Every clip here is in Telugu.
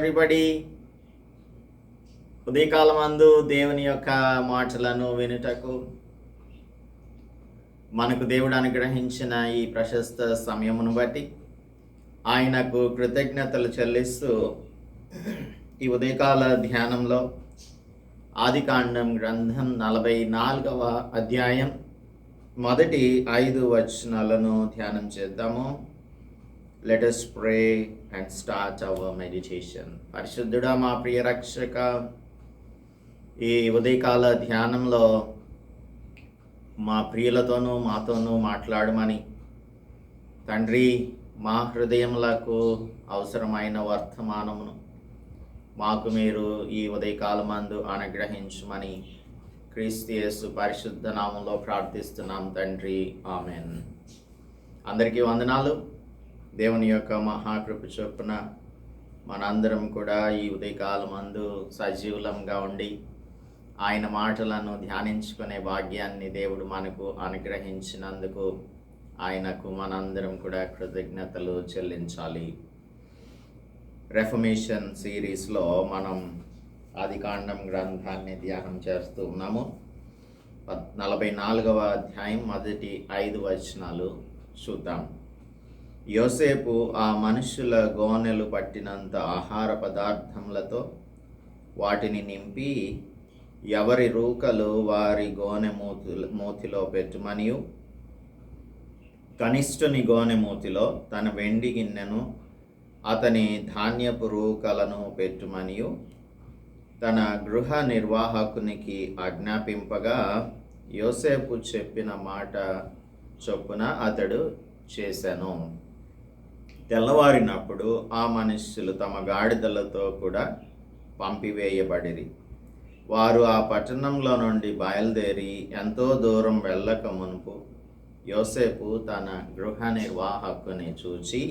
ఎవ్రీబడి ఉదయకాలమందు దేవుని యొక్క మాటలను వినుటకు మనకు దేవుడు అనుగ్రహించిన ఈ ప్రశస్త సమయమును బట్టి ఆయనకు కృతజ్ఞతలు చెల్లిస్తూ ఈ ఉదయకాల ధ్యానంలో ఆదికాండం గ్రంథం నలభై నాలుగవ అధ్యాయం మొదటి ఐదు వచనాలను ధ్యానం చేద్దాము. Let pray and start our meditation పరిశుద్ధుడా మా ప్రియ రక్షక ఈ ఉదయకాల ధ్యానంలో మా ప్రియులతోనూ మాతోనూ మాట్లాడమని తండ్రి మా హృదయములకు అవసరమైన వర్తమానమును మాకు మీరు ఈ ఉదయకాలమందు అనుగ్రహించమని క్రీస్తియస్సు పరిశుద్ధ నామంలో ప్రార్థిస్తున్నాం తండ్రి. ఆమెన్. అందరికీ వందనాలు. దేవుని యొక్క మహాకృప చొప్పున మనందరం కూడా ఈ ఉదయకాలం అందు సజీవులంగా ఉండి ఆయన మాటలను ధ్యానించుకునే భాగ్యాన్ని దేవుడు మనకు అనుగ్రహించినందుకు ఆయనకు మనందరం కూడా కృతజ్ఞతలు చెల్లించాలి. రెఫమేషన్ సిరీస్లో మనం ఆదికాండం గ్రంథాన్ని ధ్యానం చేస్తూ ఉన్నాము. నలభై నాలుగవ అధ్యాయం మొదటి ఐదు వచనాలు చూద్దాం. యోసేపు ఆ మనుషుల గోనెలు పట్టినంత ఆహార పదార్థములతో వాటిని నింపి ఎవరి రూకలు వారి గోనె మూతుల మూతిలో పెట్టుమనియు. కనిష్ఠుని గోనె మూతిలో తన వెండి గిన్నెను అతని ధాన్యపు రూకలను పెట్టుమనియు. తన గృహ నిర్వాహకునికి ఆజ్ఞాపింపగా యోసేపు చెప్పిన మాట చొప్పున అతడు చేశాను తెల్లవారినప్పుడు ఆ మనుష్యులు తమ గాడిదలతో కూడా పంపివేయబడిరి. వారు ఆ పట్టణంలో నుండి బయలుదేరి ఎంతో దూరం వెళ్ళక మునుపు యోసేపు తన గృహ నిర్వాహకుని చూచి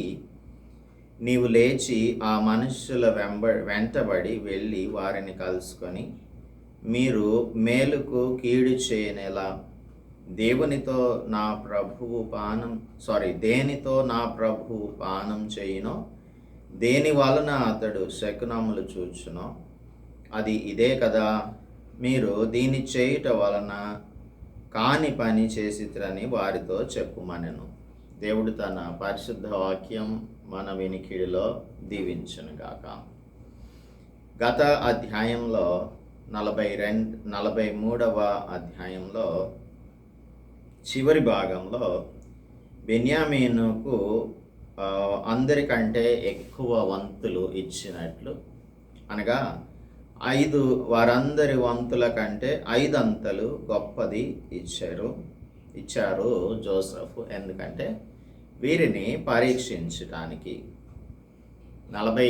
నీవు లేచి ఆ మనుష్యుల వెంబ వెంటబడి వెళ్ళి వారిని కలుసుకొని మీరు మేలుకు కీడు చేయనేలా దేవునితో నా ప్రభువు పానం సారీ దేనితో నా ప్రభువు పానం చేయినో దేని వలన అతడు శకునములు చూచునో అది ఇదే కదా. మీరు దీన్ని చేయుట వలన కాని పని చేసిరని వారితో చెప్పుమనెను. దేవుడు తన పరిశుద్ధ వాక్యం మన వినికిడిలో దీవించనుగాక గత అధ్యాయంలో నలభై రెండు నలభై మూడవ అధ్యాయంలో చివరి భాగంలో బెన్యామీనుకు అందరికంటే ఎక్కువ వంతులు ఇచ్చినట్లు అనగా ఐదు వారందరి వంతుల కంటే ఐదంతలు గొప్పది ఇచ్చారు ఇచ్చారు జోసఫ్. ఎందుకంటే వీరిని పరీక్షించడానికి నలభై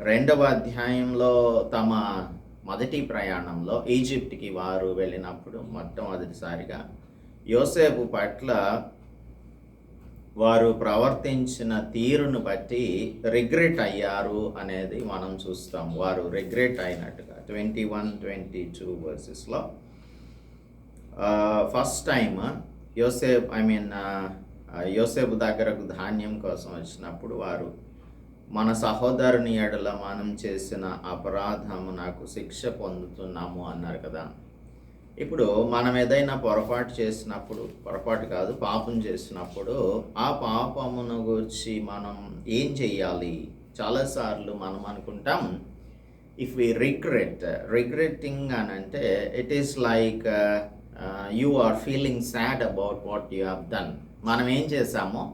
రెండవ అధ్యాయంలో తమ మొదటి ప్రయాణంలో ఈజిప్ట్కి వారు వెళ్ళినప్పుడు మొట్టమొదటిసారిగా యోసేపు పట్ల వారు ప్రవర్తించిన తీరును బట్టి రిగ్రెట్ అయ్యారు అనేది మనం చూస్తాం. వారు రిగ్రెట్ అయినట్టుగా ట్వంటీ వన్ ట్వంటీ టూ వర్సెస్లో. ఫస్ట్ టైం యోసేపు ఐ మీన్ యోసేపు దగ్గరకు ధాన్యం కోసం వచ్చినప్పుడు వారు మన సహోదరుని ఎడల మనం చేసిన అపరాధము నాకు శిక్ష పొందుతున్నాము అన్నారు కదా. ఇప్పుడు మనం ఏదైనా పొరపాటు చేసినప్పుడు పొరపాటు కాదు పాపం చేసినప్పుడు ఆ పాపమును గురించి మనం ఏం చెయ్యాలి? చాలాసార్లు మనం అనుకుంటాం ఇఫ్ వి రిగ్రెట్ రిగ్రెటింగ్ అని అంటే it is like you are feeling sad about what you have done మనం ఏం చేసామో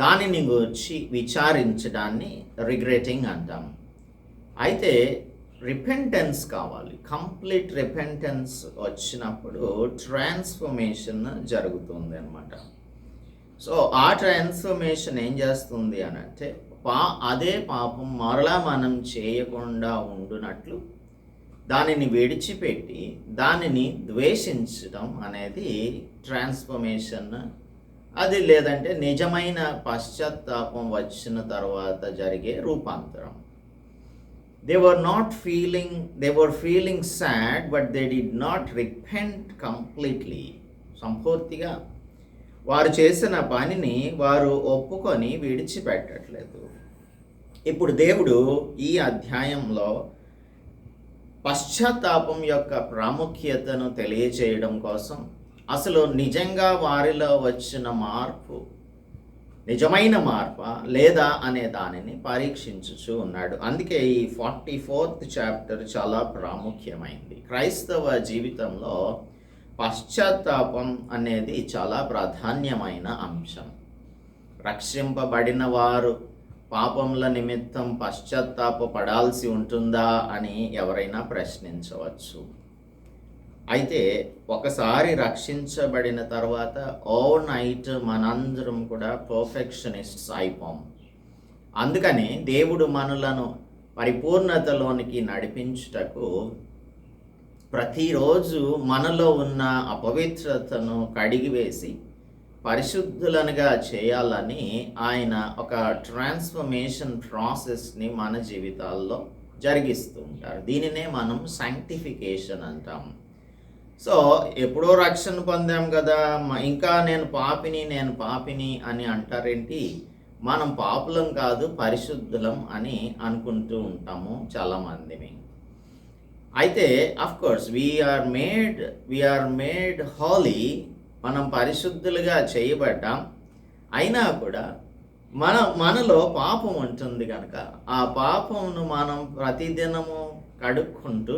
దానిని గురించి విచారించడాన్ని రిగ్రెటింగ్ అంటాం. అయితే రిపెంటెన్స్ కావాలి. కంప్లీట్ రిపెంటెన్స్ వచ్చినప్పుడు ట్రాన్స్ఫర్మేషన్ జరుగుతుంది అనమాట సో ఆ ట్రాన్స్ఫర్మేషన్ ఏం చేస్తుంది అని అంటే పా అదే పాపం మరలా మనం చేయకుండా ఉండునట్లు దానిని విడిచిపెట్టి దానిని ద్వేషించడం అనేది ట్రాన్స్ఫర్మేషన్ అది లేదంటే నిజమైన పశ్చాత్తాపం వచ్చిన తర్వాత జరిగే రూపాంతరం. They were not feeling they were feeling sad but they did not repent completely సంపూర్తిగా వారు చేసిన పనిని వారు ఒప్పుకొని విడిచిపెట్టట్లేదు. ఇప్పుడు దేవుడు ఈ అధ్యాయంలో పశ్చాత్తాపం యొక్క ప్రాముఖ్యతను తెలియచేయడం కోసం అసలు నిజంగా వారిలో వచ్చిన మార్పు నిజమైన మార్ప లేదా అనే దానిని పరీక్షించుచు ఉన్నాడు. అందుకే ఈ ఫార్టీ ఫోర్త్ చాప్టర్ చాలా ప్రాముఖ్యమైంది. క్రైస్తవ జీవితంలో పశ్చాత్తాపం అనేది చాలా ప్రాధాన్యమైన అంశం. రక్షింపబడిన వారు పాపముల నిమిత్తం పశ్చాత్తాప పడాల్సి ఉంటుందా అని ఎవరైనా ప్రశ్నించవచ్చు. అయితే ఒకసారి రక్షించబడిన తర్వాత ఓవర్ నైట్ మనందరం కూడా పర్ఫెక్షనిస్ట్స్ అయిపోం. అందుకని దేవుడు మనలను పరిపూర్ణతలోనికి నడిపించుటకు ప్రతిరోజు మనలో ఉన్న అపవిత్రతను కడిగివేసి పరిశుద్ధులనుగా చేయాలని ఆయన ఒక ట్రాన్స్ఫర్మేషన్ ప్రాసెస్ని మన జీవితాల్లో జరిగిస్తూ ఉంటారు. దీనినే మనం సైంటిఫికేషన్ అంటాం. సో ఎప్పుడో రక్షణ పొందాం కదా ఇంకా నేను పాపిని నేను పాపిని అని అంటారేంటి? మనం పాపులం కాదు పరిశుద్ధులం అని అనుకుంటూ ఉంటాము చాలామందిని అయితే of course we're made we're made holy మనం పరిశుద్ధులుగా చేయబడ్డాం. అయినా కూడా మన మనలో పాపం ఉంటుంది కనుక ఆ పాపమును మనం ప్రతిదినము కడుక్కుంటూ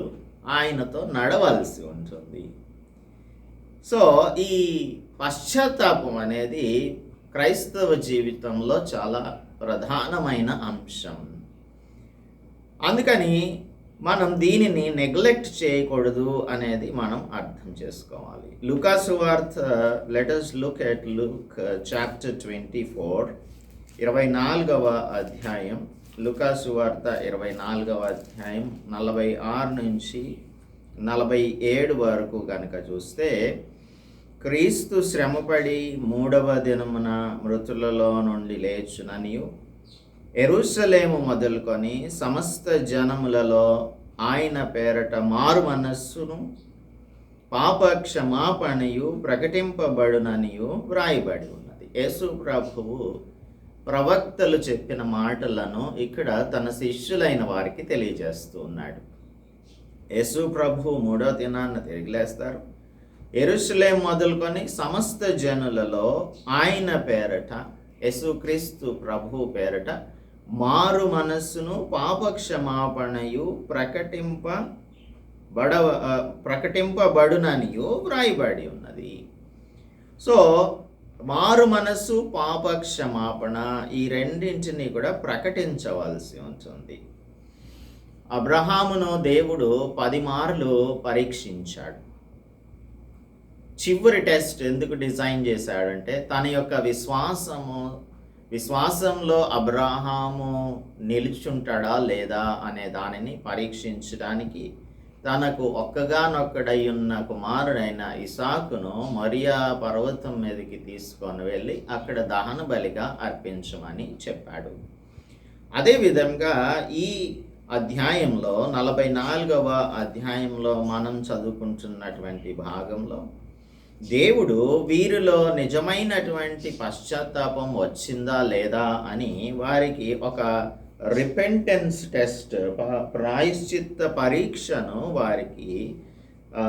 ఆయనతో నడవలసి ఉంటుంది. సో ఈ పశ్చాత్తాపం అనేది క్రైస్తవ జీవితంలో చాలా ప్రధానమైన అంశం. అందుకని మనం దీనిని నెగ్లెక్ట్ చేయకూడదు అనేది మనం అర్థం చేసుకోవాలి. లుకాసు వార్త letters look at look chapter twenty four ఇరవై నాలుగవ అధ్యాయం లుకాసు వార్త ఇరవై నాలుగవ అధ్యాయం నలభై ఆరు నుంచి నలభై ఏడు వరకు కనుక చూస్తే క్రీస్తు శ్రమపడి మూడవ దినమున మృతులలో నుండి లేచుననియు ఎరుసలేము మొదలుకొని సమస్త జనములలో ఆయన పేరట మారు మనస్సును పాప క్షమాపణయు ప్రకటింపబడుననియు వ్రాయబడి ఉన్నది. యేసు ప్రభువు ప్రవక్తలు చెప్పిన మాటలను ఇక్కడ తన శిష్యులైన వారికి తెలియజేస్తూ ఉన్నాడు. యేసు ప్రభు మూడో దినాన్న తిరిగి లేస్తారు. ఎరుసలేం మొదలుకొని సమస్త జనులలో ఆయన పేరట యేసుక్రీస్తు ప్రభు పేరట మారు మనస్సును పాపక్షమాపణయు ప్రకటింప బడవ ప్రకటింపబడుననియు వ్రాయబడి ఉన్నది. సో మారు మనస్సు పాప క్షమాపణ ఈ రెండింటిని కూడా ప్రకటించవలసి ఉంటుంది. అబ్రహామును దేవుడు పది మార్లు పరీక్షించాడు. చివరి టెస్ట్ ఎందుకు డిజైన్ చేశాడంటే తన యొక్క విశ్వాసము విశ్వాసంలో అబ్రహాము నిలుచుంటాడా లేదా అనే దానిని పరీక్షించడానికి తనకు ఒక్కగానొక్కడై ఉన్న కుమారుడైన ఇసాకును మరియా పర్వతం మీదకి తీసుకొని వెళ్ళి అక్కడ దహన బలిగా అర్పించమని చెప్పాడు. అదేవిధంగా ఈ అధ్యాయంలో నలభై నాలుగవ అధ్యాయంలో మనం చదువుకుంటున్నటువంటి భాగంలో దేవుడు వీరిలో నిజమైనటువంటి పశ్చాత్తాపం వచ్చిందా లేదా అని వారికి ఒక రిపెంటెన్స్ టెస్ట్ ప్రాయశ్చిత్త పరీక్షను వారికి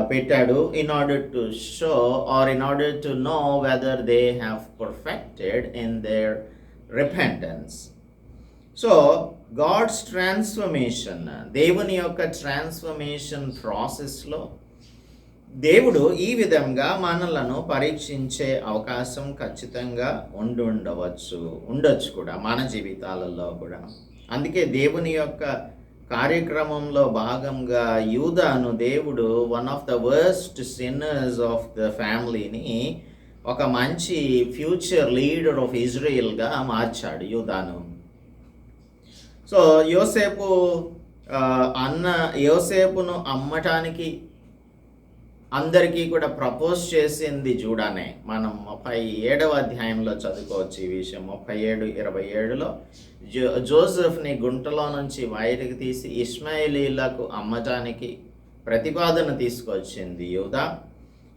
పెట్టాడు. In order to show or in order to know whether they have perfected in their repentance so God's transformation దేవుని యొక్క ట్రాన్స్ఫర్మేషన్ ప్రాసెస్లో దేవుడు ఈ విధంగా మనలను పరీక్షించే అవకాశం ఖచ్చితంగా ఉండి ఉండవచ్చు ఉండొచ్చు కూడా మన జీవితాలలో కూడా. అందుకే దేవుని యొక్క కార్యక్రమంలో భాగంగా యూదాను దేవుడు one of the worst sinners of the ఫ్యామిలీని ఒక మంచి ఫ్యూచర్ లీడర్ ఆఫ్ ఇజ్రాయిల్గా మార్చాడు యూదాను. సో యోసేపు అన్న యోసేపును అమ్మటానికి అందరికీ కూడా ప్రపోజ్ చేసింది చూడనే మనం ముప్పై ఏడవ అధ్యాయంలో చదువుకోవచ్చు ఈ విషయం. ముప్పై ఏడు ఇరవై ఏడులో జో జోసెఫ్ని గుంటలో నుంచి బయటకు తీసి ఇస్మాయిలీలకు అమ్మటానికి ప్రతిపాదన తీసుకొచ్చింది యూదా.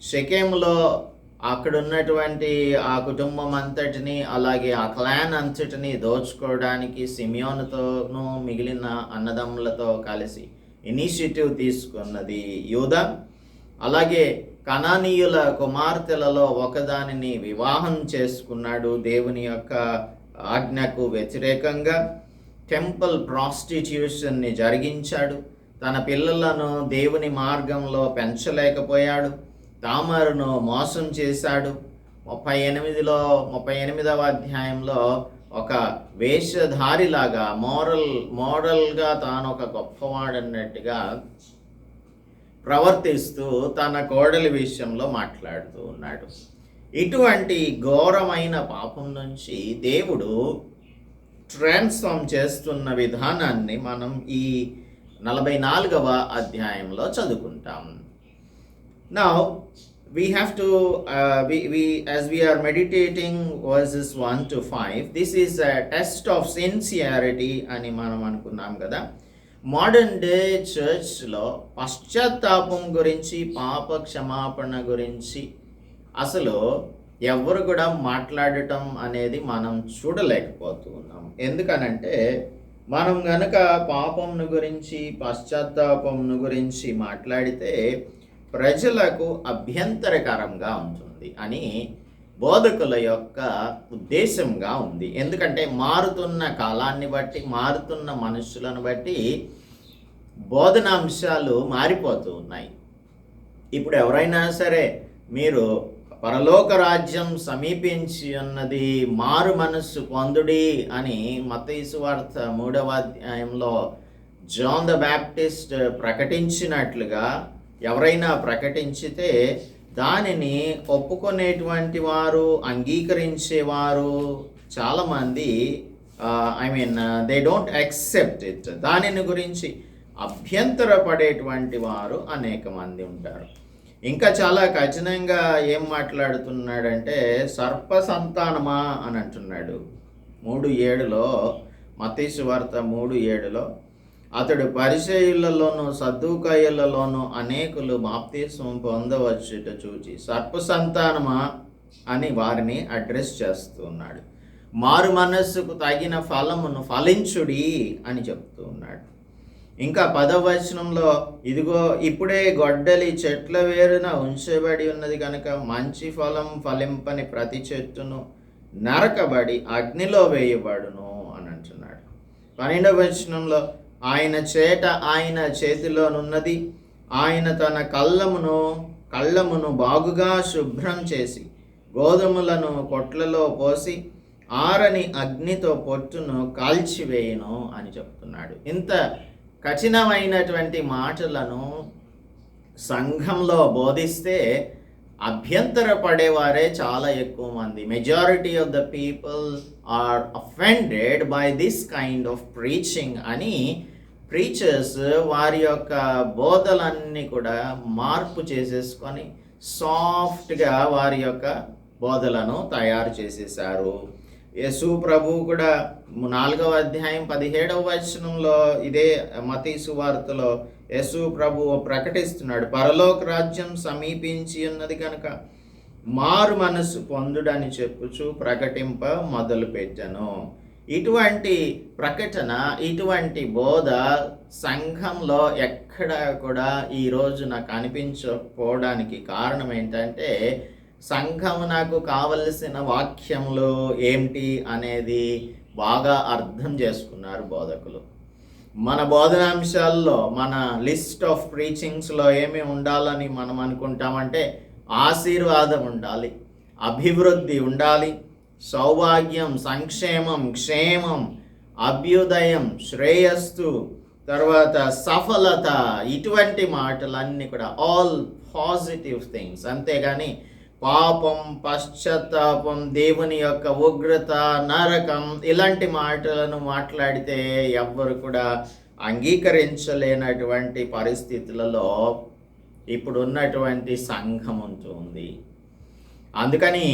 షెకెంలో అక్కడ ఉన్నటువంటి ఆ కుటుంబం అంతటిని అలాగే ఆ క్లాన్ అంతటిని దోచుకోవడానికి సిమియోన్తోనూ మిగిలిన అన్నదమ్ములతో కలిసి ఇనిషియేటివ్ తీసుకున్నది యూదా. అలాగే కణానీయుల కుమార్తెలలో ఒకదానిని వివాహం చేసుకున్నాడు దేవుని యొక్క ఆజ్ఞకు వ్యతిరేకంగా. టెంపుల్ ప్రాస్టిట్యూషన్ని జరిగించాడు. తన పిల్లలను దేవుని మార్గంలో పెంచలేకపోయాడు. తామరును మోసం చేశాడు. ముప్పై ఎనిమిదిలో ముప్పై ఎనిమిదవ అధ్యాయంలో ఒక వేషధారిలాగా మోరల్ మోరల్గా తాను ఒక గొప్పవాడన్నట్టుగా ప్రవర్తిస్తూ తన కోడలి విషయంలో మాట్లాడుతూ ఉన్నాడు. ఇటువంటి ఘోరమైన పాపం నుంచి దేవుడు ట్రాన్స్ఫామ్ చేస్తున్న విధానాన్ని మనం ఈ నలభై నాలుగవ అధ్యాయంలో చదువుకుంటాం. నా we have to uh, we, we as we are meditating verses 1 to 5 this is a test of sincerity అని మనం అనుకున్నాం కదా. మోడర్న్ డే చర్చ్లో పశ్చాత్తాపం గురించి పాప క్షమాపణ గురించి అసలు ఎవరు కూడా మాట్లాడటం అనేది మనం చూడలేకపోతూ ఉన్నాం ఎందుకనంటే మనం గనక పాపంను గురించి పశ్చాత్తాపంను గురించి మాట్లాడితే ప్రజలకు అభ్యంతరకరంగా ఉంటుంది అని బోధకుల యొక్క ఉద్దేశంగా ఉంది. ఎందుకంటే మారుతున్న కాలాన్ని బట్టి మారుతున్న మనుషులను బట్టి బోధనాంశాలు మారిపోతూ ఉన్నాయి. ఇప్పుడు ఎవరైనా సరే మీరు పరలోక రాజ్యం సమీపించి ఉన్నది మారు మనస్సు పొందుడి అని మతీసు వార్త మూడవ అధ్యాయంలో జాన్ ద బ్యాప్టిస్ట్ ప్రకటించినట్లుగా ఎవరైనా ప్రకటించితే దానిని ఒప్పుకునేటువంటి వారు అంగీకరించేవారు చాలామంది I mean they don't accept it దానిని గురించి అభ్యంతరపడేటువంటి వారు అనేక మంది ఉంటారు. ఇంకా చాలా కఠినంగా ఏం మాట్లాడుతున్నాడంటే సర్ప సంతానమా అని అంటున్నాడు. మూడు ఏడులో మతీసు వార్త మూడు ఏడులో అతడు పరిచయులలోనూ సద్దుకాయులలోనూ అనేకులు బాప్తీసం పొందవచ్చుట చూచి సర్ప సంతానమా అని వారిని అడ్రస్ చేస్తున్నాడు. మారు మనస్సుకు తగిన ఫలమును ఫలించుడి అని చెప్తూ ఉన్నాడు. ఇంకా పదవచనంలో ఇదిగో ఇప్పుడే గొడ్డలి చెట్ల వేరున ఉంచబడి ఉన్నది కనుక మంచి ఫలం ఫలింపని ప్రతి చెట్టును నరకబడి అగ్నిలో వేయబడును అని అంటున్నాడు. పన్నెండవ వచనంలో ఆయన చేట ఆయన చేతిలోనున్నది ఆయన తన కళ్ళమును కళ్ళమును బాగుగా శుభ్రం చేసి గోధుమలను కొట్లలో పోసి ఆరని అగ్నితో పొట్టును కాల్చివేయను అని చెప్తున్నాడు. ఇంత కఠినమైనటువంటి మాటలను సంఘంలో బోధిస్తే అభ్యంతర పడేవారే చాలా ఎక్కువ మంది. Majority of the people are offended by this kind of preaching అని ప్రీచర్స్ వారి యొక్క బోధలన్నీ కూడా మార్పు చేసేసుకొని సాఫ్ట్గా వారి యొక్క బోధలను తయారు చేసేసారు యేసు ప్రభు కూడా నాలుగవ అధ్యాయం పదిహేడవ వచనంలో ఇదే మతీసు వార్తలో యేసు ప్రభు ప్రకటిస్తున్నాడు పరలోక రాజ్యం సమీపించి ఉన్నది కనుక మారు మనసు పొందుడని చెప్పుచు ప్రకటింప మొదలుపెట్టాను. ఇటువంటి ప్రకటన ఇటువంటి బోధ సంఘంలో ఎక్కడ కూడా ఈ రోజున కనిపించకపోవడానికి కారణం ఏంటంటే సంఘం నాకు కావలసిన వాక్యములు ఏమిటి అనేది బాగా అర్థం చేసుకున్నారు బోధకులు. మన బోధనాంశాల్లో మన లిస్ట్ ఆఫ్ ప్రీచింగ్స్లో ఏమి ఉండాలని మనం అనుకుంటామంటే ఆశీర్వాదం ఉండాలి అభివృద్ధి ఉండాలి సౌభాగ్యం సంక్షేమం క్షేమం అభ్యుదయం శ్రేయస్సు తర్వాత సఫలత ఇటువంటి మాటలన్నీ కూడా ఆల్ పాజిటివ్ థింగ్స్ అంతేగాని పాపం పశ్చాత్తాపం దేవుని యొక్క ఉగ్రత నరకం ఇలాంటి మాటలను మాట్లాడితే ఎవ్వరు కూడా అంగీకరించలేనటువంటి పరిస్థితులలో ఇప్పుడు ఉన్నటువంటి సంఘం ఉంటుంది అందుకని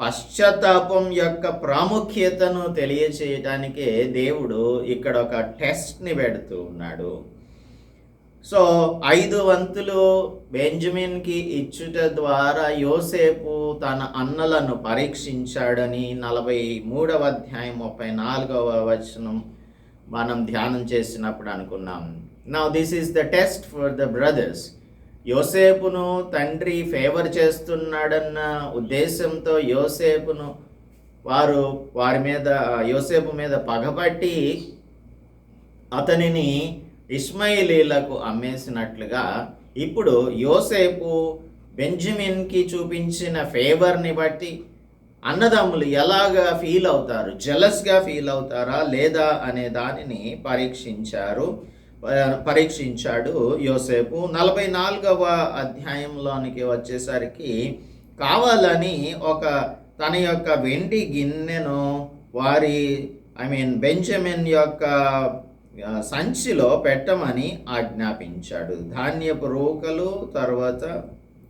పశ్చాత్తాపం యొక్క ప్రాముఖ్యతను తెలియచేయటానికే దేవుడు ఇక్కడ ఒక టెస్ట్ని పెడుతూ ఉన్నాడు. సో ఐదు వంతులు బెంజమిన్కి ఇచ్చుట ద్వారా యోసేపు తన అన్నలను పరీక్షించాడని నలభై మూడవ అధ్యాయం ముప్పై నాలుగవ వచనం మనం ధ్యానం చేసినప్పుడు అనుకున్నాం. నా this is the test for the brothers యోసేపును తండ్రి ఫేవర్ చేస్తున్నాడన్న ఉద్దేశంతో యోసేపును వారు వారి మీద యోసేపు మీద పగపట్టి అతనిని ఇస్మాయిలీలకు అమ్మేసినట్లుగా ఇప్పుడు యోసేపు బెంజమిన్కి చూపించిన ఫేవర్ని బట్టి అన్నదమ్ములు ఎలాగా ఫీల్ అవుతారు? జలస్గా ఫీల్ అవుతారా? లేదా అనే దానిని పరీక్షించారు. పరీక్షించాడు యోసేపు. నలభై నాలుగవ అధ్యాయంలోనికి వచ్చేసరికి కావాలని ఒక తన యొక్క వెండి గిన్నెను వారి ఐ మీన్ బెంజమిన్ యొక్క సంచిలో పెట్టమని ఆజ్ఞాపించాడు. ధాన్యపు రూకలు తర్వాత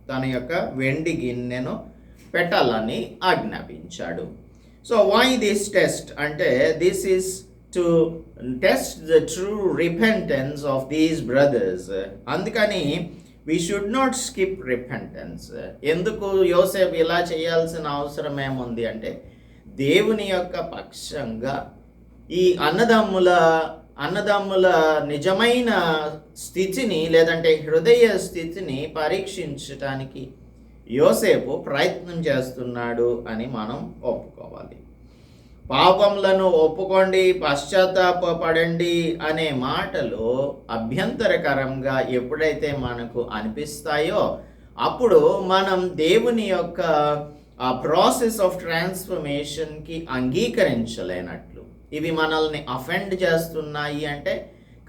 తన యొక్క వెండి గిన్నెను పెట్టాలని ఆజ్ఞాపించాడు. సో వై దిస్ టెస్ట్ అంటే this is to test the true repentance of these brothers అందుకని we should not skip repentance ఎందుకు యోసేపు ఇలా చేయాల్సిన అవసరం ఏముంది అంటే దేవుని యొక్క పక్షంగా ఈ అన్నదమ్ముల అన్నదమ్ముల నిజమైన స్థితిని లేదంటే హృదయ స్థితిని పరీక్షించటానికి యోసేపు ప్రయత్నం చేస్తున్నాడు అని మనం ఒప్పుకోవాలి. పాపములను ఒప్పుకోండి పశ్చాత్తాపడండి అనే మాటలు అభ్యంతరకరంగా ఎప్పుడైతే మనకు అనిపిస్తాయో అప్పుడు మనం దేవుని యొక్క ఆ ప్రాసెస్ ఆఫ్ ట్రాన్స్ఫర్మేషన్కి అంగీకరించలేనట్టు. ఇవి మనల్ని అఫెండ్ చేస్తున్నాయి అంటే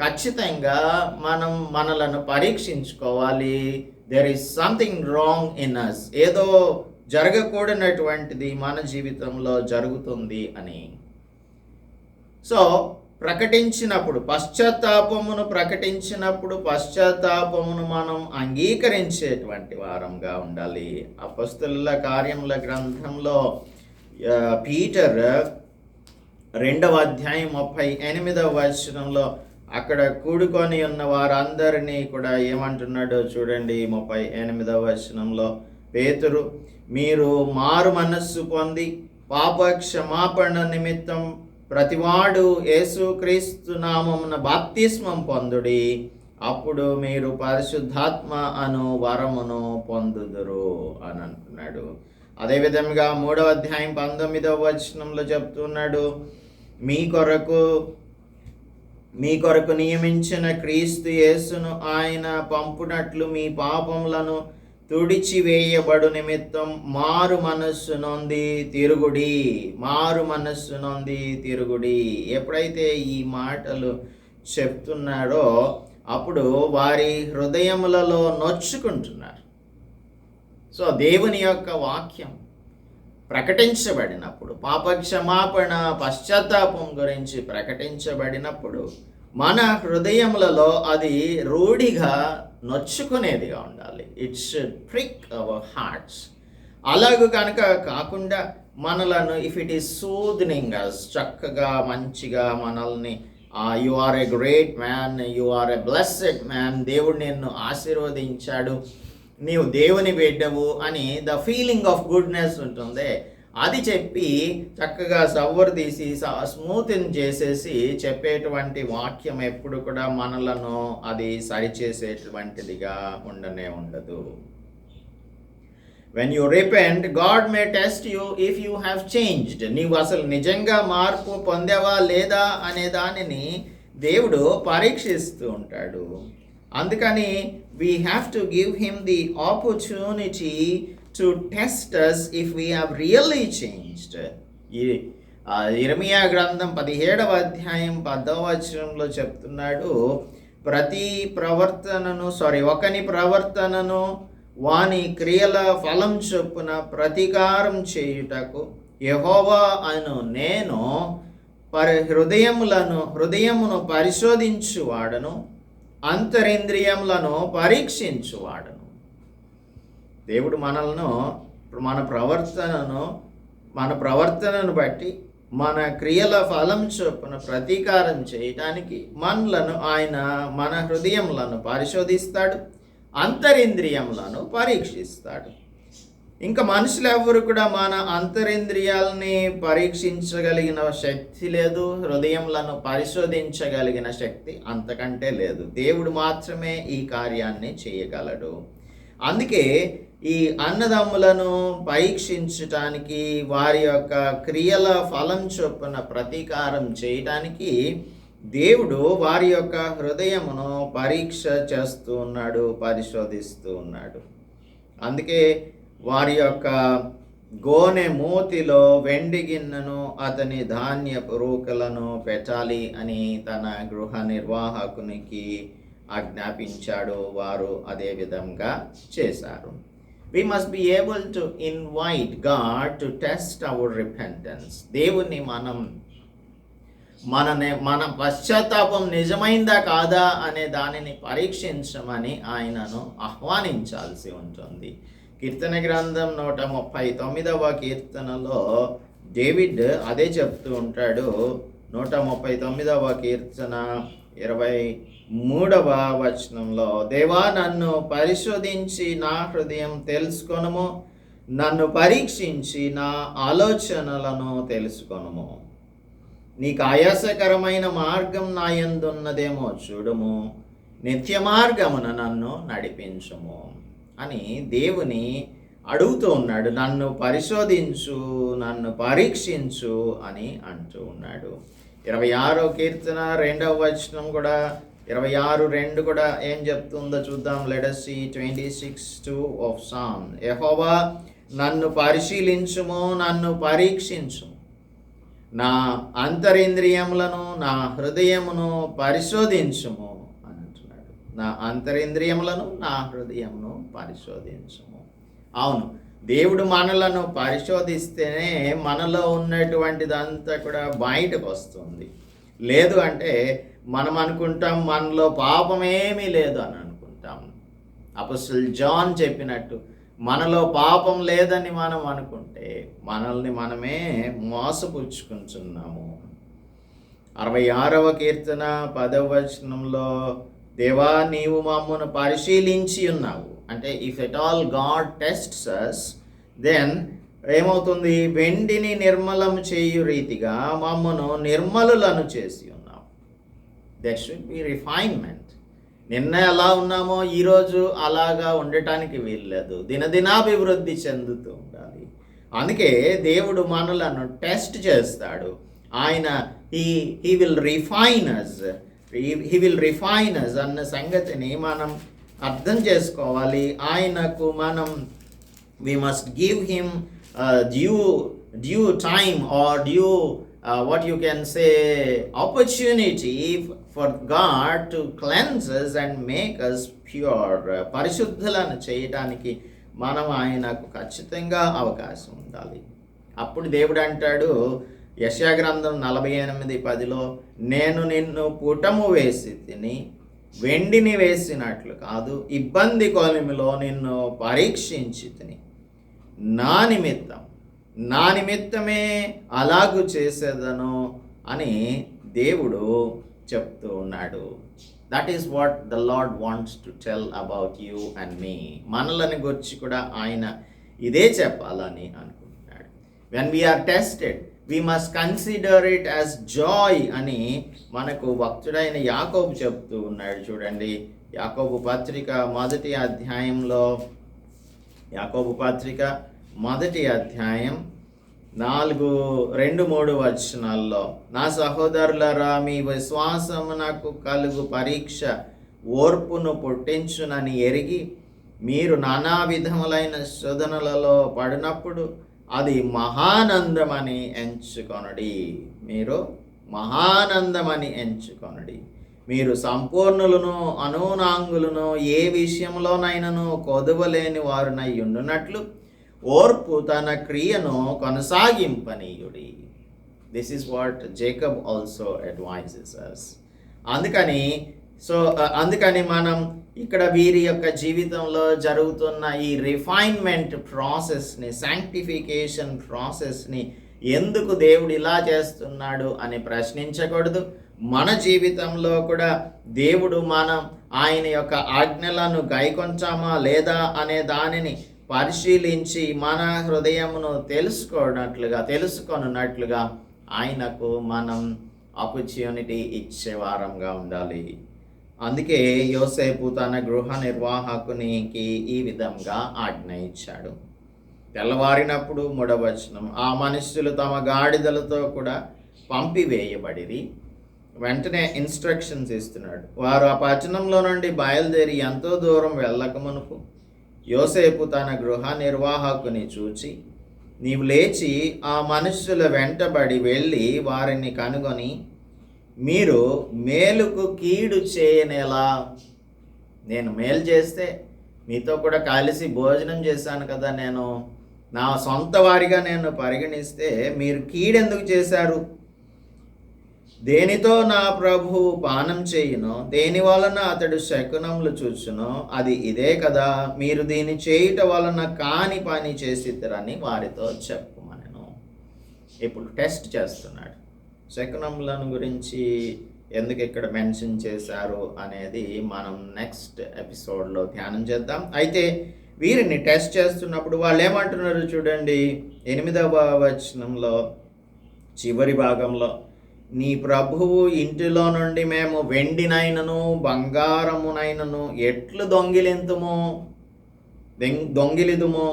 ఖచ్చితంగా మనం మనలను పరీక్షించుకోవాలి. There is something wrong in us ఏదో జరగకూడనటువంటిది మన జీవితంలో జరుగుతుంది అని. సో ప్రకటించినప్పుడు పశ్చాత్తాపమును ప్రకటించినప్పుడు పశ్చాత్తాపమును మనం అంగీకరించేటువంటి వారంగా ఉండాలి. అపస్తుల కార్యముల గ్రంథంలో పీటర్ రెండవ అధ్యాయం ముప్పై ఎనిమిదవ వచనంలో అక్కడ కూడుకొని ఉన్న వారందరినీ కూడా ఏమంటున్నాడో చూడండి ముప్పై ఎనిమిదవ వచనంలో. పేతురు మీరు మారు మనస్సు పొంది పాప క్షమాపణ నిమిత్తం ప్రతివాడు యేసుక్రీస్తు నామమున బాప్తిస్మం పొందుడి అప్పుడు మీరు పరిశుద్ధాత్మ అను వరమును పొందుదురు అని అంటున్నాడు. అదేవిధంగా మూడవ అధ్యాయం పంతొమ్మిదవ వచనంలో చెప్తున్నాడు మీ కొరకు మీ కొరకు నియమించిన క్రీస్తు యేసును ఆయన పంపునట్లు మీ పాపములను తుడిచివేయబడు నిమిత్తం మారు మనస్సు నొంది తిరుగుడి మారు మనస్సు నొంది తిరుగుడి. ఎప్పుడైతే ఈ మాటలు చెప్తున్నాడో అప్పుడు వారి హృదయములలో నొచ్చుకుంటున్నారు. సో దేవుని యొక్క వాక్యం ప్రకటించబడినప్పుడు పాప క్షమాపణ పశ్చాత్తాపం గురించి ప్రకటించబడినప్పుడు మన హృదయములలో అది రూఢిగా నొచ్చుకునేదిగా ఉండాలి. ఇట్స్ ట్రిక్ అవర్ హార్ట్స్ అలాగ కనుక కాకుండా మనలను if it is soothing us చక్కగా మంచిగా మనల్ని you are a great man you are a blessed man దేవుడు నిన్ను ఆశీర్వదించాడు నీవు దేవుని బిడ్డవు అని ద ఫీలింగ్ ఆఫ్ గుడ్నెస్ ఉంటుంది. అది చెప్పి చక్కగా సవ్వరు తీసి స్మూతింగ్ చేసేసి చెప్పేటువంటి వాక్యం ఎప్పుడు కూడా మనలను అది సరిచేసేటువంటిదిగా ఉండనే ఉండదు. When you repent God may test you if you have changed నీవు అసలు నిజంగా మార్పు పొందావా లేదా అనే దానిని దేవుడు పరీక్షిస్తూ ఉంటాడు. అందుకని we have to give him the opportunity to test us if we have really changed ఈ ఇరమియా గ్రంథం పదిహేడవ అధ్యాయం పదవ వచనంలో చెప్తున్నాడు ప్రతి ప్రవర్తనను సారీ ఒకని ప్రవర్తనను వాని క్రియల ఫలం చొప్పున ప్రతీకారం చేయుటకు యహోవా అను నేను పరి హృదయములను హృదయమును పరిశోధించువాడను. అంతరింద్రియములను పరీక్షించువాడును. దేవుడు మనలను మన ప్రవర్తనను మన ప్రవర్తనను బట్టి మన క్రియల ఫలం చొప్పున ప్రతీకారం చేయటానికి మనలను ఆయన మన హృదయములను పరిశోధిస్తాడు అంతరింద్రియములను పరీక్షిస్తాడు. ఇంకా మనుషులు ఎవరు కూడా మన అంతరింద్రియాలని పరీక్షించగలిగిన శక్తి లేదు హృదయంలను పరిశోధించగలిగిన శక్తి అంతకంటే లేదు. దేవుడు మాత్రమే ఈ కార్యాన్ని చేయగలడు. అందుకే ఈ అన్నదమ్ములను పరీక్షించటానికి వారి యొక్క క్రియల ఫలం చొప్పున ప్రతీకారం చేయటానికి దేవుడు వారి యొక్క హృదయమును పరీక్ష చేస్తూ ఉన్నాడు పరిశోధిస్తూ ఉన్నాడు. అందుకే వారి యొక్క గోనె మూతిలో వెండి గిన్నెను అతని ధాన్యపు రూకలను పెట్టాలి అని తన గృహ నిర్వాహకునికి ఆజ్ఞాపించాడు. వారు అదే విధంగా చేశారు. We must be able to invite God to test our repentance దేవుణ్ణి మనం మన మన పశ్చాత్తాపం నిజమైందా కాదా అనే దానిని పరీక్షించమని ఆయనను ఆహ్వానించాల్సి ఉంటుంది. కీర్తన గ్రంథం నూట ముప్పై తొమ్మిదవ కీర్తనలో డేవిడ్ అదే చెప్తూ ఉంటాడు. నూట ముప్పై తొమ్మిదవ కీర్తన ఇరవై మూడవ వచనంలో దేవా నన్ను పరిశోధించి నా హృదయం తెలుసుకొనుము. నన్ను పరీక్షించి నా ఆలోచనలను తెలుసుకొనుము. నీకు ఆయాసకరమైన మార్గం నా ఎందున్నదేమో చూడుము. నిత్య మార్గమున నన్ను నడిపించుము. అని దేవుని అడుగుతూ ఉన్నాడు. నన్ను పరిశోధించు నన్ను పరీక్షించు అని అంటూ ఉన్నాడు. ఇరవై ఆరో కీర్తన రెండవ వచనం కూడా ఇరవై ఆరు రెండు కూడా ఏం చెప్తుందో చూద్దాం. లెడసి twenty six two of psalm ఎహోవా నన్ను పరిశీలించుము నన్ను పరీక్షించు నా అంతరింద్రియములను నా హృదయమును పరిశోధించుము. నా అంతరింద్రియములను నా హృదయమును పరిశోధించము. అవును దేవుడు మనలను పరిశోధిస్తేనే మనలో ఉన్నటువంటిదంతా కూడా బయటకు వస్తుంది. లేదు అంటే మనం అనుకుంటాం మనలో పాపమేమీ లేదు అని అనుకుంటాం. అపస్తుల్ జాన్ చెప్పినట్టు మనలో పాపం లేదని మనం అనుకుంటే మనల్ని మనమే మోసపుచ్చుకుంటున్నాము. అరవై ఆరవ కీర్తన పదవ వచనంలో దేవా నీవు మమ్మను పరిశీలించి ఉన్నావు. అంటే if at all God tests us then ఏమవుతుంది? వెండిని నిర్మలం చేయు రీతిగా మమ్మను నిర్మలులను చేసి ఉన్నావు. దట్ షుడ్ బి రిఫైన్మెంట్ నిన్న ఎలా ఉన్నామో ఈరోజు అలాగా ఉండటానికి వీల్లేదు. దినదినాభివృద్ధి చెందుతూ ఉండాలి. అందుకే దేవుడు మనలను టెస్ట్ చేస్తాడు. ఆయన ఈ he will refine us he will refiners అన్న సంగతిని మనం అర్థం చేసుకోవాలి. ఆయనకు మనం we must give him due due time or due what you can say opportunity for God to cleanse and makers pure పరిశుద్ధులను చేయటానికి మనం ఆయనకు ఖచ్చితంగా అవకాశం ఉండాలి. అప్పుడు దేవుడు అంటాడు యశాగ్రంథం నలభై ఎనిమిది పదిలో నేను నిన్ను పుటము వేసి తిని వెండిని వేసినట్లు కాదు ఇబ్బంది కొలిమిలో నిన్ను పరీక్షించి తిని. నా నిమిత్తం నా నిమిత్తమే అలాగు చేసేదను అని దేవుడు చెప్తూ ఉన్నాడు. That is what the Lord wants to tell about you and me మనలని గురించి కూడా ఆయన ఇదే చెప్పాలని అనుకుంటున్నాడు. When we are tested we must consider it as joy అని మనకు భక్తుడైన యాకోబు చెప్తూ ఉన్నాడు చూడండి. యాకోబు పత్రిక మొదటి అధ్యాయంలో యాకోబు పత్రిక మొదటి అధ్యాయం నాలుగు రెండు మూడు వచనాల్లో నా సహోదరులరా మీ విశ్వాసమునకు కలుగు పరీక్ష ఓర్పును పుట్టించునని ఎరిగి మీరు నానా విధములైన శోధనలలో పడినప్పుడు అది మహానందమని ఎంచుకొనడి. మీరు మహానందమని ఎంచుకొనడి. మీరు సంపూర్ణులను అనూనాంగులను ఏ విషయంలోనైనను కొదవలేని వారునై ఉండునట్లు ఓర్పు తన క్రియను కొనసాగింపనీయుడి. This is what Jacob also advises us అందుకని సో అందుకని మనం ఇక్కడ వీరి యొక్క జీవితంలో జరుగుతున్న ఈ రిఫైన్మెంట్ ప్రాసెస్ని శాంక్టిఫికేషన్ ప్రాసెస్ని ఎందుకు దేవుడు ఇలా చేస్తున్నాడు అని ప్రశ్నించకూడదు. మన జీవితంలో కూడా దేవుడు మనం ఆయన యొక్క ఆజ్ఞలను గైకొంచామా లేదా అనే దానిని పరిశీలించి మన హృదయమును తెలుసుకోనట్లుగా తెలుసుకొనున్నట్లుగా ఆయనకు మనం ఆపర్చునిటీ ఇచ్చే వారంగా ఉండాలి. అందుకే యోసేపు తన గృహ నిర్వాహకునికి ఈ విధంగా ఆజ్ఞ ఇచ్చాడు. తెల్లవారినప్పుడు మూడవచనం ఆ మనుషులు తమ గాడిదలతో కూడా పంపివేయబడిరి. వెంటనే ఇన్స్ట్రక్షన్స్ ఇస్తున్నాడు. వారు ఆ పట్టణంలో నుండి బయలుదేరి ఎంతో దూరం వెళ్ళక మునుపు యోసేపు తన గృహ నిర్వాహకుని చూచి నీవు లేచి ఆ మనుషుల వెంటబడి వెళ్ళి వారిని కనుగొని మీరు మేలుకు కీడు చేయనేలా? నేను మేలు చేస్తే మీతో కూడా కలిసి భోజనం చేశాను కదా నేను. నా సొంత వారిగా నేను పరిగణిస్తే మీరు కీడెందుకు చేశారు? దేనితో నా ప్రభు పానం చేయను దేని వలన అతడు శకునములు చూచును అది ఇదే కదా. మీరు దీన్ని చేయుట వలన కాని పని చేసిద్దరని వారితో చెప్పుమనను. ఇప్పుడు టెస్ట్ చేస్తున్నాడు. శకునములను గురించి ఎందుకు ఇక్కడ మెన్షన్ చేశారు అనేది మనం నెక్స్ట్ ఎపిసోడ్లో ధ్యానం చేద్దాం. అయితే వీరిని టెస్ట్ చేస్తున్నప్పుడు వాళ్ళు ఏమంటున్నారు చూడండి ఎనిమిదవ వచనంలో చివరి భాగంలో నీ ప్రభువు ఇంటిలో నుండి మేము వెండినైనను బంగారమునైనను ఎట్లు దొంగిలింతుము దెం- దొంగిలిదుము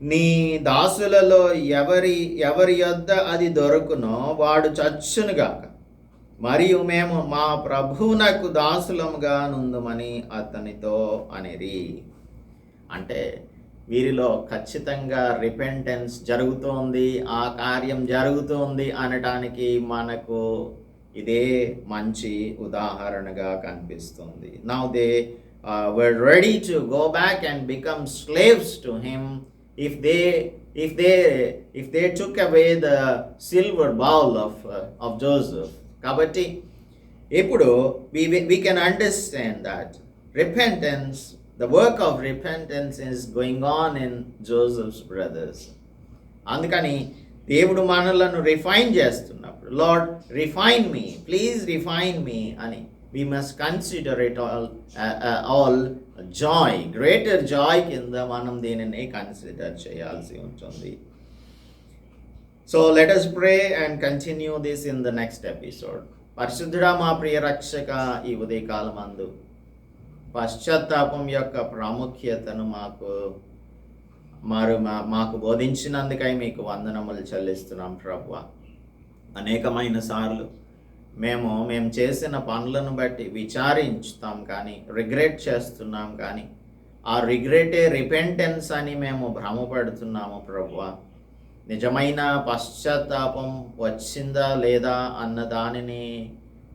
నీ దాసులలో ఎవరి ఎవరి యొద్ద అది దొరుకునో వాడు చచ్చునుగాక మరియు మేము మా ప్రభువునకు దాసులముగా నుందుమని అతనితో అనిరి. అంటే వీరిలో ఖచ్చితంగా రిపెంటెన్స్ జరుగుతోంది ఆ కార్యం జరుగుతోంది అనటానికి మనకు ఇదే మంచి ఉదాహరణగా కనిపిస్తుంది. Now they were ready to go back and become slaves to him if they if they if they away the the silver bowl of of Joseph కాబట్టి ఇప్పుడు we, we, we can understand that repentance, the work of repentance is going on in Joseph's brothers. అందుకని దేవుడు మనలను రిఫైన్ చేస్తున్నప్పుడు Lord refine me please refine me అని we must consider it all all joy greater joy కింద మనం దీనిని కన్సిడర్ చేయాల్సి ఉంటుంది. So let us pray and continue this in the next episode పరిశుద్ధుడా మా ప్రియ రక్షక ఈ ఉదయకాలం అందు పశ్చాత్తాపం యొక్క ప్రాముఖ్యతను మాకు మారు మా మాకు బోధించినందుకై మీకు వందనములు చెల్లిస్తున్నాం ప్రభు. అనేకమైన సార్లు మేము మేము చేసిన పనులను బట్టి విచారించుతాం కానీ రిగ్రెట్ చేస్తున్నాం కానీ ఆ రిగ్రెటే రిపెంటెన్స్ అని మేము భ్రమపడుతున్నాము ప్రభు నిజమైన పశ్చాత్తాపం వచ్చిందా లేదా అన్న దానిని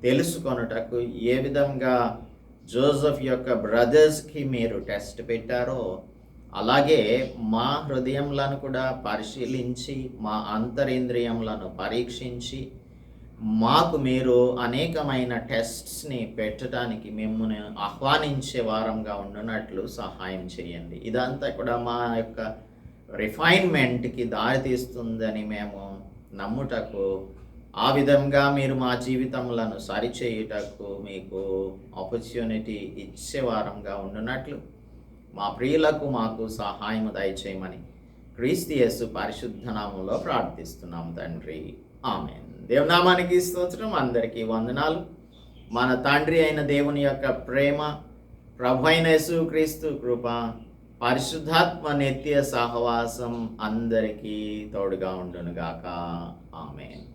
తెలుసుకొనుటకు ఏ విధంగా జోసఫ్ యొక్క బ్రదర్స్కి మీరు టెస్ట్ పెట్టారో అలాగే మా హృదయంలను కూడా పరిశీలించి మా అంతరింద్రియంలను పరీక్షించి మాకు మీరు అనేకమైన టెస్ట్స్ని పెట్టడానికి మిమ్మల్ని ఆహ్వానించే వారంగా ఉండనట్లు సహాయం చేయండి. ఇదంతా కూడా మా యొక్క రిఫైన్మెంట్కి దారితీస్తుందని మేము నమ్ముటకు ఆ విధంగా మీరు మా జీవితములను సరిచేయుటకు మీకు ఆపర్చునిటీ ఇచ్చే వారంగా ఉండునట్లు మా ప్రియులకు మాకు సహాయం దయచేయమని క్రీస్తు యేసు పరిశుద్ధ నామంలో ప్రార్థిస్తున్నాం తండ్రి. ఆమె దేవనామానికి స్తోత్రం అందరికీ వందనాలు. మన తండ్రి అయిన దేవుని యొక్క ప్రేమ ప్రభు అయిన యేసుక్రీస్తు కృప పరిశుద్ధాత్మ నిత్య సహవాసం అందరికీ తోడుగా ఉండునుగాక. ఆమెన్.